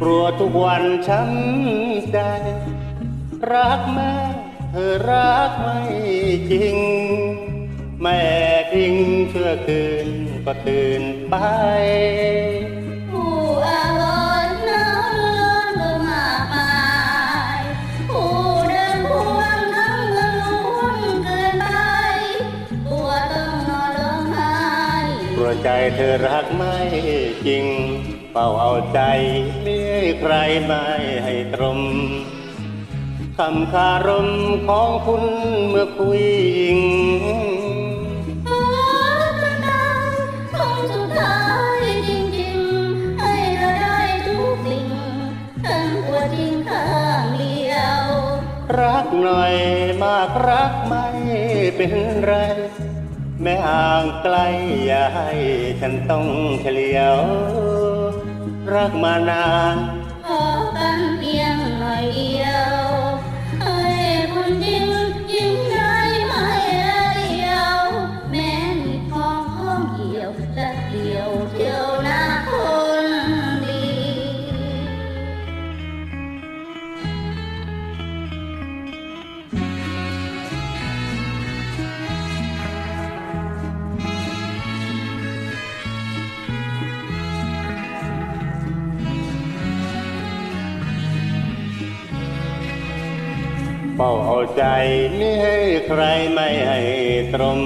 กลัวทุกวันช้ำใจ รักแม่เธอรักไม่จริง แม่ทิ้งเชื่อคืนก็ตื่นไป ใจเธอรักไม่จริงเฝ้าเอาใจไม่ให้ใครไม่ให้ตรมคำคารมของคุณเมื่อคุยยิงขอกันดานคงสุดท้ายจริงๆให้เราได้ทุกสิ่งทั้งหัวจริงข้างเดียวรักหน่อยมากรักไม่เป็นไร แม่ห่างไกลอย่าให้ฉันต้องเฉลียว รักมานานขอกันเพียงหน่อยเดียวให้คุณยิ่งยิ่ง เฝ้าเอาใจไม่ให้ใครไม่ให้ตรม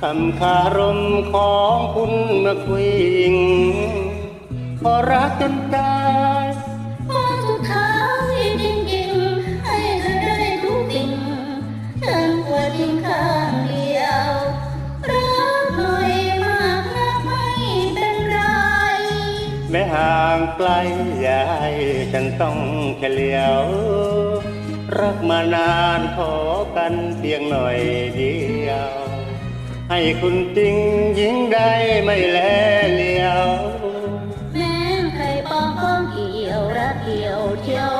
คำคารมของคุณเมื่อคุยยิงพอรักจนตายพอสุดท้ายจริงๆให้เธอได้ทุกสิ่งฉันกว่าจริงข้างเดียวรักหน่อยมากนักไม่เป็นไร แม้ห่างไกลอย่าให้ฉันต้องเฉลียว รักมานานขอกันเพียงหน่อยเดียว ให้คุณจริงยิ่งได้ไม่แลเลียว แม้ใครปองป้องเกี่ยวรักเกี่ยวเที่ยว